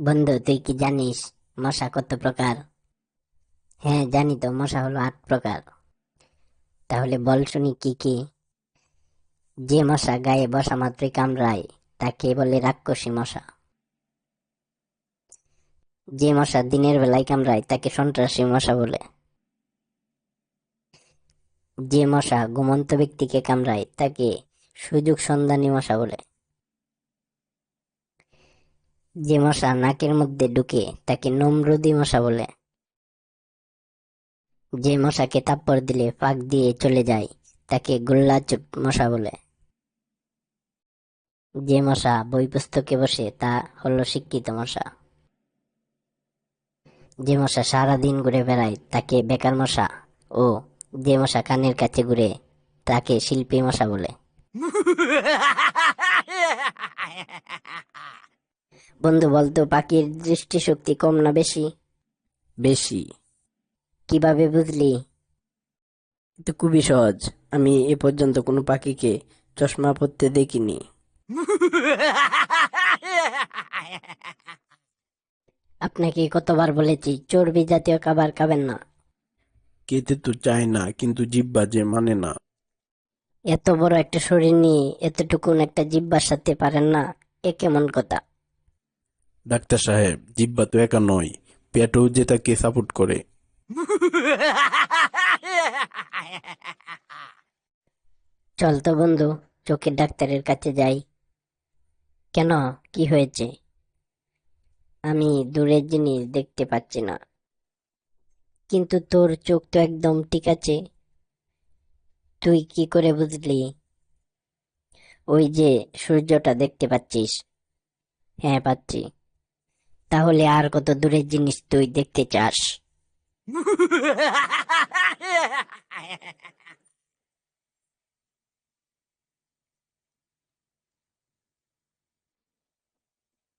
বন্ধু, তুই কি জানিস মশা কত প্রকার? হ্যাঁ জানি তো, মশা হলো আট প্রকার। তাহলে বল শুনি কি কি? যে মশা গায়ে বসা মাত্রই কামড়ায়, তাকে বলে রাক্ষসী মশা। যে মশা দিনের বেলায় কামড়ায়, তাকে সন্ত্রাসী মশা বলে। যে মশা ঘুমন্ত ব্যক্তিকে কামড়ায়, তাকে সুযোগ সন্ধানী মশা বলে। যে মশা নাকের মধ্যে ঢুকে তাকে নমরুদি মশা বলে। যে মশাকে তাপ্পর দিলে ফাঁক দিয়ে চলে যায়, তাকে গোল্লাচুট মশা বলে। যে মশা বই পুস্তকে বসে, তা হলো শিক্ষিত মশা। যে মশা সারাদিন ঘুরে বেড়ায়, তাকে বেকার মশা। ও যে মশা কানের কাছে ঘুরে, তাকে শিল্পী মশা বলে। বন্ধু বলতো পাখির দৃষ্টিশক্তি কম না বেশি? বেশি। কীভাবে বুঝলি? তো খুবই সহজ। আমি এ পর্যন্ত কোনো পাখিকে চশমা পরতে দেখিনি। আপনাকে কতবার বলেছি চর্বি জাতীয় খাবার খাবেন না। খেতে তো চায় না কিন্তু জিব্বা যে মানে না। এত বড় একটা শরীর নিয়ে এতটুকুন একটা জিব্বার সাথে পারেন না এ কেমন কথা? ডাক্তার সাহেব, জিব্বা তো একা নয়। পেটও যে তাকে সাপোর্ট করে। চল তো বন্ধু, চোখের ডাক্তারের কাছে যাই। কেন? কি হয়েছে? আমি দূরের জিনিস দেখতে পাচ্ছি না। কিন্তু তোর চোখ তো একদম ঠিক আছে। তুই কি করে বুঝলি? ওই যে সূর্যটা দেখতে পাচ্ছিস। হ্যাঁ পাচ্ছি। তাহলে আর কত দূরের জিনিস তুই দেখতে চাস?